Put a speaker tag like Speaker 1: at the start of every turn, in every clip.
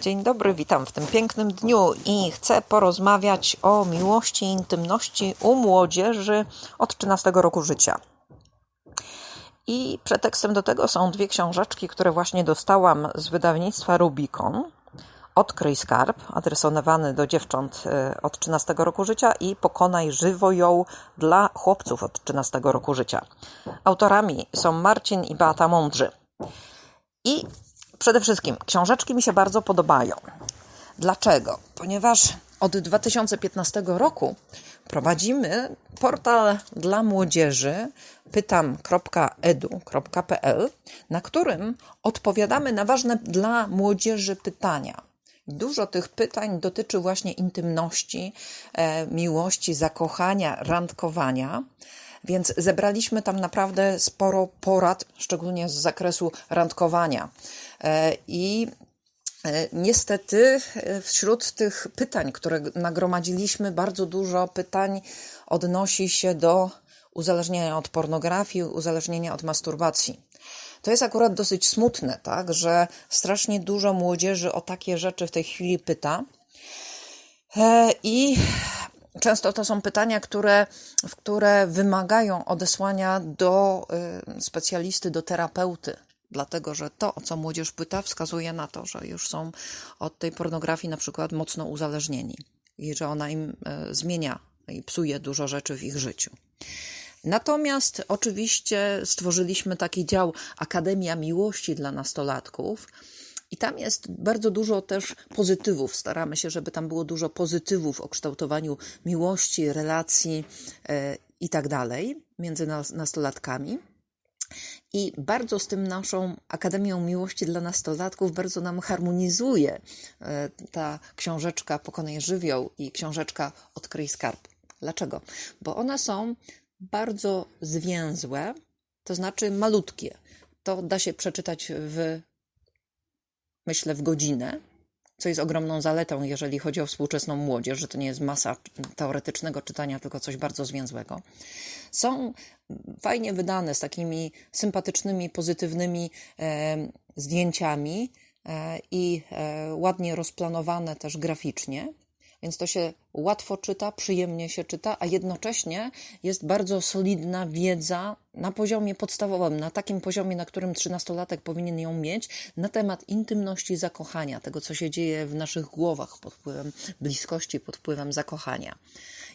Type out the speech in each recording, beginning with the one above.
Speaker 1: Dzień dobry, witam w tym pięknym dniu i chcę porozmawiać o miłości i intymności u młodzieży od 13 roku życia. I pretekstem do tego są dwie książeczki, które właśnie dostałam z wydawnictwa Rubicon. Odkryj skarb, adresowany do dziewcząt e, od 13 roku życia i Pokonaj żywoją dla chłopców od 13 roku życia. Autorami są Marcin i Beata Mądrzy. I przede wszystkim książeczki mi się bardzo podobają. Dlaczego? Ponieważ od 2015 roku prowadzimy portal dla młodzieży pytam.edu.pl, na którym odpowiadamy na ważne dla młodzieży pytania. Dużo tych pytań dotyczy właśnie intymności, e, miłości, zakochania, randkowania. Więc zebraliśmy tam naprawdę sporo porad, szczególnie z zakresu randkowania. E, I e, Niestety, wśród tych pytań, które nagromadziliśmy, bardzo dużo pytań odnosi się do uzależnienia od pornografii, uzależnienia od masturbacji. To jest akurat dosyć smutne, tak, że strasznie dużo młodzieży o takie rzeczy w tej chwili pyta. E, I często to są pytania, które, w które wymagają odesłania do y, specjalisty, do terapeuty. Dlatego, że to, o co młodzież pyta, wskazuje na to, że już są od tej pornografii na przykład mocno uzależnieni i że ona im y, zmienia i psuje dużo rzeczy w ich życiu. Natomiast oczywiście stworzyliśmy taki dział Akademia Miłości dla nastolatków. I tam jest bardzo dużo też pozytywów. Staramy się, żeby tam było dużo pozytywów o kształtowaniu miłości, relacji e, i tak dalej między nastolatkami. I bardzo z tym naszą Akademią Miłości dla Nastolatków bardzo nam harmonizuje e, ta książeczka Pokonaj żywioł i książeczka Odkryj skarb. Dlaczego? Bo one są bardzo zwięzłe, to znaczy malutkie. To da się przeczytać w, myślę, w godzinę, co jest ogromną zaletą, jeżeli chodzi o współczesną młodzież, że to nie jest masa teoretycznego czytania, tylko coś bardzo zwięzłego. Są fajnie wydane z takimi sympatycznymi, pozytywnymi e, zdjęciami e, i e, ładnie rozplanowane też graficznie więc to się łatwo czyta, przyjemnie się czyta, a jednocześnie jest bardzo solidna wiedza na poziomie podstawowym, na takim poziomie, na którym trzynastolatek powinien ją mieć, na temat intymności zakochania, tego, co się dzieje w naszych głowach pod wpływem bliskości, pod wpływem zakochania.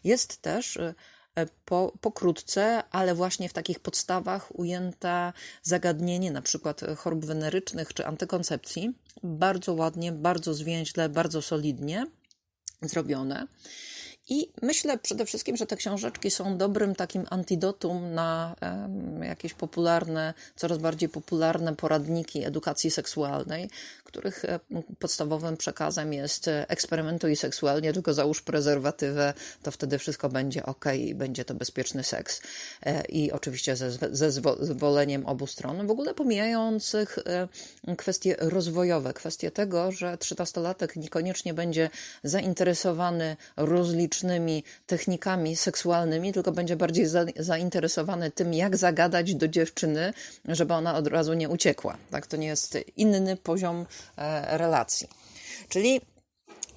Speaker 1: Jest też e, po, pokrótce, ale właśnie w takich podstawach ujęte zagadnienie na przykład chorób wenerycznych czy antykoncepcji. Bardzo ładnie, bardzo zwięźle, bardzo solidnie zrobione. I myślę przede wszystkim, że te książeczki są dobrym takim antidotum na jakieś popularne, coraz bardziej popularne poradniki edukacji seksualnej, których e, podstawowym przekazem jest e, eksperymentuj seksualnie, tylko załóż prezerwatywę, to wtedy wszystko będzie ok i będzie to bezpieczny seks. E, I oczywiście ze, ze zwoleniem obu stron, w ogóle pomijających kwestie rozwojowe, kwestie tego, że trzynastolatek niekoniecznie będzie zainteresowany technikami seksualnymi, tylko będzie bardziej za, zainteresowany tym, jak zagadać do dziewczyny, żeby ona od razu nie uciekła. Tak, to nie jest inny poziom E, relacji. Czyli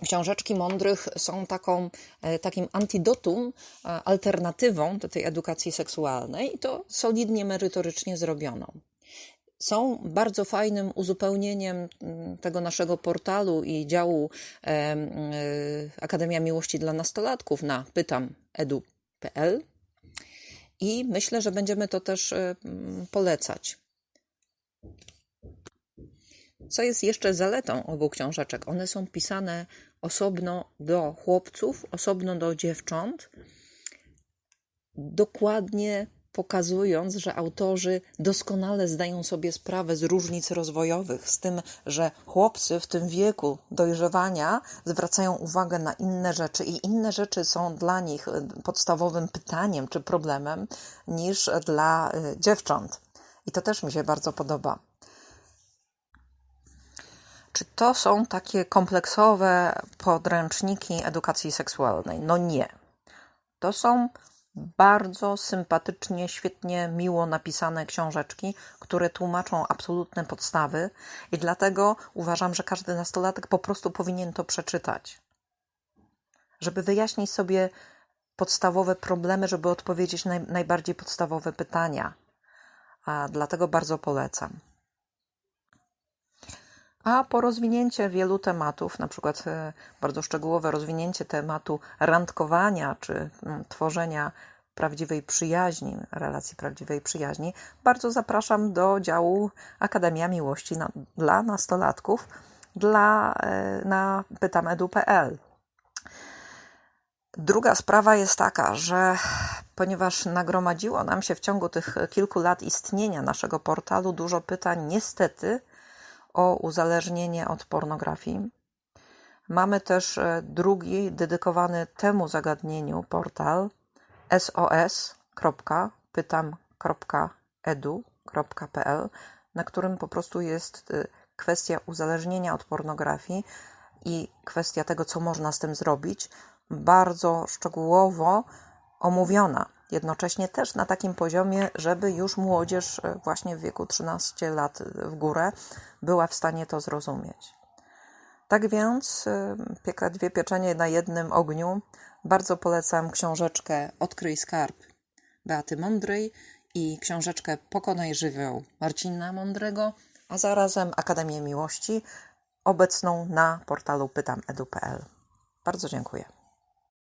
Speaker 1: Książeczki mądrych są taką, e, takim antidotum, e, alternatywą do tej edukacji seksualnej i to solidnie merytorycznie zrobioną. Są bardzo fajnym uzupełnieniem mm, tego naszego portalu i działu Akademia Miłości dla Nastolatków na pytam.edu.pl i myślę, że będziemy to też polecać. Co jest jeszcze zaletą obu książeczek? One są pisane osobno do chłopców, osobno do dziewcząt, dokładnie pokazując, że autorzy doskonale zdają sobie sprawę z różnic rozwojowych, z tym, że chłopcy w tym wieku dojrzewania zwracają uwagę na inne rzeczy i inne rzeczy są dla nich podstawowym pytaniem czy problemem niż dla y, dziewcząt. I to też mi się bardzo podoba. Czy to są takie kompleksowe podręczniki edukacji seksualnej? No nie. To są bardzo sympatycznie, świetnie, miło napisane książeczki, które tłumaczą absolutne podstawy, i dlatego uważam, że każdy nastolatek po prostu powinien to przeczytać, żeby wyjaśnić sobie podstawowe problemy, żeby odpowiedzieć na naj, najbardziej podstawowe pytania. A dlatego bardzo polecam. A po rozwinięcie wielu tematów, na przykład e, bardzo szczegółowe rozwinięcie tematu randkowania czy mm, tworzenia prawdziwej przyjaźni, relacji prawdziwej przyjaźni, bardzo zapraszam do działu Akademia Miłości na, dla nastolatków dla, e, na pytamedu.pl. Druga sprawa jest taka, że ponieważ nagromadziło nam się w ciągu tych kilku lat istnienia naszego portalu dużo pytań, niestety, o uzależnienie od pornografii. Mamy też e, drugi dedykowany temu zagadnieniu portal sos.pytam.edu.pl, na którym po prostu jest e, kwestia uzależnienia od pornografii i kwestia tego, co można z tym zrobić, bardzo szczegółowo omówiona. Jednocześnie też na takim poziomie, żeby już młodzież e, właśnie w wieku 13 lat w górę była w stanie to zrozumieć. Tak więc e, pieka dwie pieczenie na jednym ogniu. Bardzo polecam książeczkę Odkryj skarb Beaty Mądrej i książeczkę Pokonaj żywioł Marcina Mądrego, a zarazem Akademię Miłości obecną na portalu pytamedu.pl. Bardzo dziękuję.